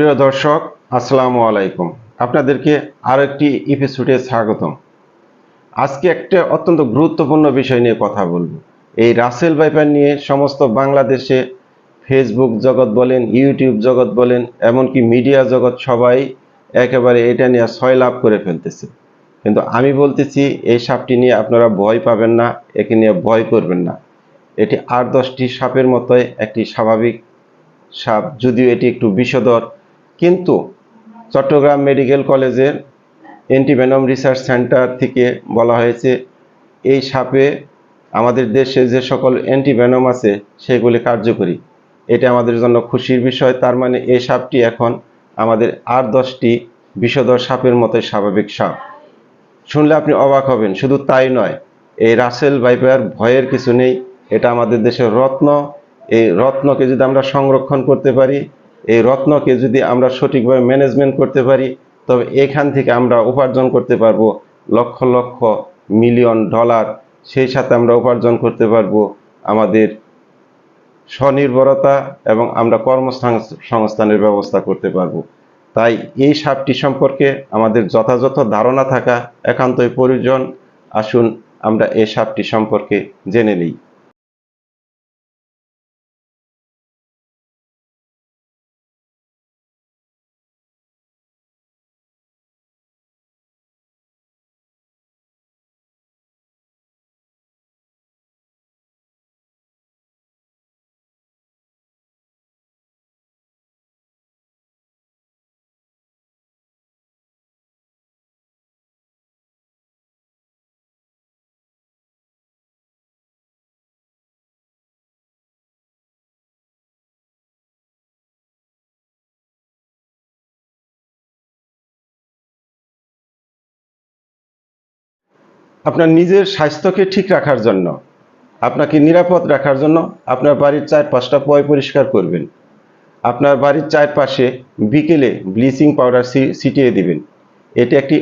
প্রিয় দর্শক, আসসালামু আলাইকুম। আপনাদেরকে আরও একটি এপিসোডে স্বাগতম। আজকে একটা অত্যন্ত গুরুত্বপূর্ণ বিষয় নিয়ে কথা বলব। এই রাসেল ভাইপার নিয়ে সমস্ত বাংলাদেশে ফেসবুক জগৎ বলেন ইউটিউব জগৎ বলেন, এমনকি মিডিয়া জগৎ সবাই একেবারে এটা নিয়ে ছয় লাভ করে ফেলতেছে। কিন্তু আমি বলতেছি, এই সাপটি নিয়ে আপনারা ভয় পাবেন না, একে নিয়ে ভয় করবেন না। এটি আট দশটি সাপের মতোই একটি স্বাভাবিক সাপ, যদিও এটি একটু বিষধর কিন্তু চট্টগ্রাম মেডিকেল কলেজের অ্যান্টিভেনম রিসার্চ সেন্টার থেকে বলা হয়েছে, এই সাপে আমাদের দেশে যে সকল অ্যান্টিভেনম আছে সেগুলি কার্যকরী। এটা আমাদের জন্য খুশির বিষয়। তার মানে এই সাপটি এখন আমাদের আট দশটি বিষধর সাপের মতোই স্বাভাবিক সাপ। শুনলে আপনি অবাক হবেন, শুধু তাই নয়, এই রাসেল ভাইপার ভয়ের কিছু নেই। এটা আমাদের দেশের রত্ন। এই রত্নকে যদি আমরা সংরক্ষণ করতে পারি এই রত্নকে যদি আমরা সঠিকভাবে ম্যানেজমেন্ট করতে পারি, তবে এখান থেকে আমরা উপার্জন করতে পারব লক্ষ লক্ষ মিলিয়ন ডলার সেই সাথে আমরা উপার্জন করতে পারব আমাদের স্বনির্ভরতা এবং আমরা কর্মসংস্থানের ব্যবস্থা করতে পারব। তাই এই সাপটি সম্পর্কে আমাদের যথাযথ ধারণা থাকা একান্তই প্রয়োজন। আসুন আমরা এই সাপটি সম্পর্কে জেনে নিই। আপনার নিজের স্বাস্থ্যকে ঠিক রাখার জন্য, আপনাকে নিরাপদ রাখার জন্য আপনার বাড়ির চারপাশটা পয় পরিষ্কার করবেন। আপনার বাড়ির চারপাশে বিকেলে ব্লিচিং পাউডার ছিটিয়ে দিবেন। এটি একটি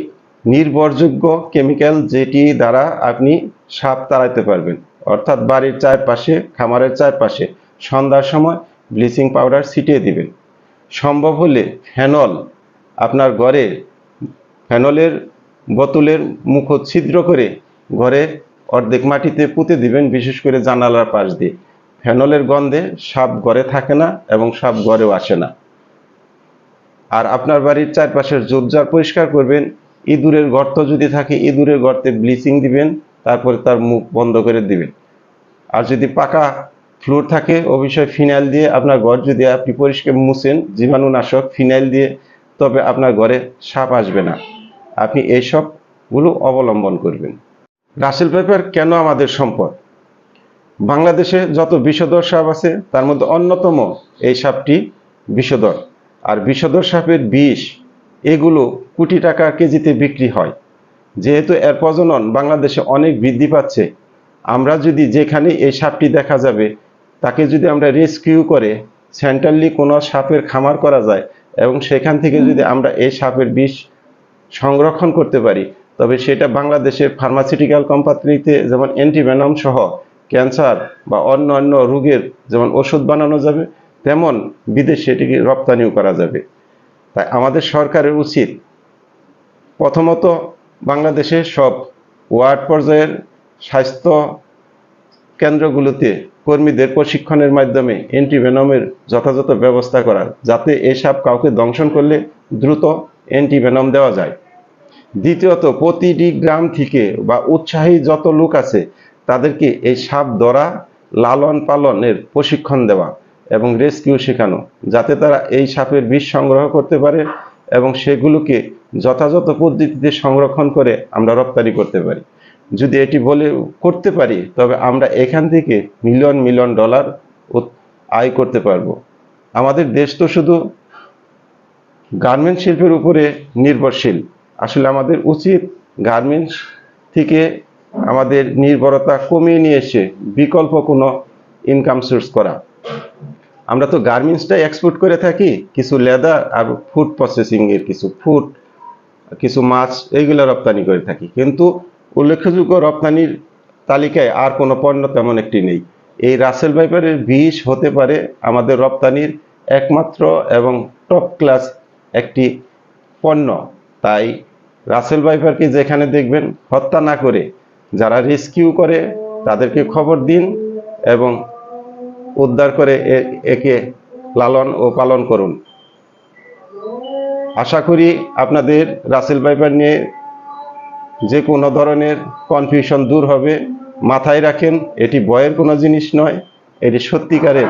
নির্ভরযোগ্য কেমিক্যাল যেটি দ্বারা আপনি সাপ তাড়াইতে পারবেন। অর্থাৎ বাড়ির চারপাশে, খামারের চারপাশে সন্ধ্যার সময় ব্লিচিং পাউডার ছিটিয়ে দিবেন। সম্ভব হলে ফেনল, আপনার ঘরে ফেনলের বোতলের মুখ ছিদ্র করে ঘরে অর্ধেক মাটিতে পুঁতে দিবেন, বিশেষ করে জানালার পাশ দিয়ে। ফেনলের গন্ধে সাপ ঘরে থাকে না এবং সাপ ঘরেও আসে না। আর আপনার বাড়ির চারপাশের জোরজার পরিষ্কার করবেন, ইঁদুরের গর্ত যদি থাকে, ইঁদুরের গর্তে ব্লিচিং দিবেন, তারপরে তার মুখ বন্ধ করে দিবেন। আর যদি পাকা ফ্লোর থাকে, অবশ্যই ফিনাইল দিয়ে আপনার ঘর যদি আপনি পরিষ্কার মুছেন, জীবাণুনাশক ফিনাইল দিয়ে, তবে আপনার ঘরে সাপ আসবে না। আপনি এইসবগুলো অবলম্বন করবেন। রাসেল পেপার কেন আমাদের সম্পদ? বাংলাদেশে যত বিষধর সাপ আছে তার মধ্যে অন্যতম এই সাপটি বিষধর। আর বিষধর সাপের বিষ এগুলো কোটি টাকা কেজিতে বিক্রি হয়। যেহেতু এর প্রজনন বাংলাদেশে অনেক বৃদ্ধি পাচ্ছে আমরা যদি যেখানে এই সাপটি দেখা যাবে তাকে যদি আমরা রেস্কিউ করে সেন্ট্রালি কোনো সাপের খামার করা যায় এবং সেখান থেকে যদি আমরা এই সাপের বিষ সংরক্ষণ করতে পারি। তবে সেটা বাংলাদেশের ফার্মাসিউটিক্যাল কোম্পানিতে যেমন অ্যান্টিভেনম সহ ক্যান্সার বা অন্য অন্য রোগের যেমন ওষুধ বানানো যাবে, তেমন বিদেশে এটিকে রপ্তানিও করা যাবে। তাই আমাদের সরকারের উচিত প্রথমত বাংলাদেশের সব ওয়ার্ড পর্যায়ের স্বাস্থ্য কেন্দ্রগুলোতে কর্মীদের প্রশিক্ষণের মাধ্যমে অ্যান্টিভেনমের যথাযথ ব্যবস্থা করা, যাতে এসব কাউকে দংশন করলে দ্রুত অ্যান্টিভেনম দেওয়া যায়। দ্বিতীয়ত, প্রতিটি গ্রাম থেকে বা উৎসাহী যত লোক আছে, তাদেরকে এই সাপ ধরা, লালন পালনের প্রশিক্ষণ দেওয়া এবং রেস্কিউ শেখানো, যাতে তারা এই সাপের বিষ সংগ্রহ করতে পারে এবং সেগুলোকে যথাযথ পদ্ধতিতে সংরক্ষণ করে আমরা রপ্তানি করতে পারি। যদি এটি বলে করতে পারি, তবে আমরা এখান থেকে মিলিয়ন মিলিয়ন ডলার আয় করতে পারব। আমাদের দেশ তো শুধু গার্মেন্ট শিল্পের উপরে নির্ভরশীল। আসলে আমাদের উচিত গার্মেন্টস থেকে আমাদের নির্ভরতা কমিয়ে নিয়ে এসে বিকল্প কোনো ইনকাম সোর্স করা। আমরা তো গার্মেন্টসটাই এক্সপোর্ট করে থাকি, কিছু লেদার আর ফুড প্রসেসিংয়ের কিছু ফুড কিছু মাছ, এইগুলো রপ্তানি করে থাকি। কিন্তু উল্লেখযোগ্য রপ্তানির তালিকায় আর কোনো পণ্য তেমন একটি নেই। এই রাসেল ভাইপারের বিষ হতে পারে আমাদের রপ্তানির একমাত্র এবং টপ ক্লাস একটি পণ্য। তাই রাসেল ভাইপারকে যেখানে দেখবেন হত্যা না করে যারা রেস্কিউ করে তাদেরকে খবর দিন এবং উদ্ধার করে একে লালন ও পালন করুন। আশা করি আপনাদের রাসেল ভাইপার নিয়ে যে কোনো ধরনের কনফিউশন দূর হবে। মাথায় রাখেন, এটি ভয়ের কোনো জিনিস নয়, এটি সত্যিকারের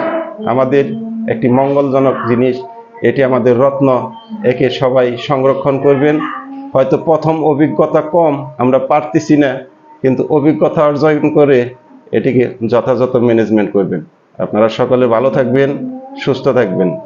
আমাদের একটি মঙ্গলজনক জিনিস। এটি আমাদের রত্ন। একে সবাই সংরক্ষণ করবেন। হয়তো প্রথম অভিজ্ঞতা কম, আমরা পারতেছি না, কিন্তু অভিজ্ঞতা অর্জন করে এটিকে যথাযথ ম্যানেজমেন্ট করবেন। আপনারা সকলে ভালো থাকবেন, সুস্থ থাকবেন।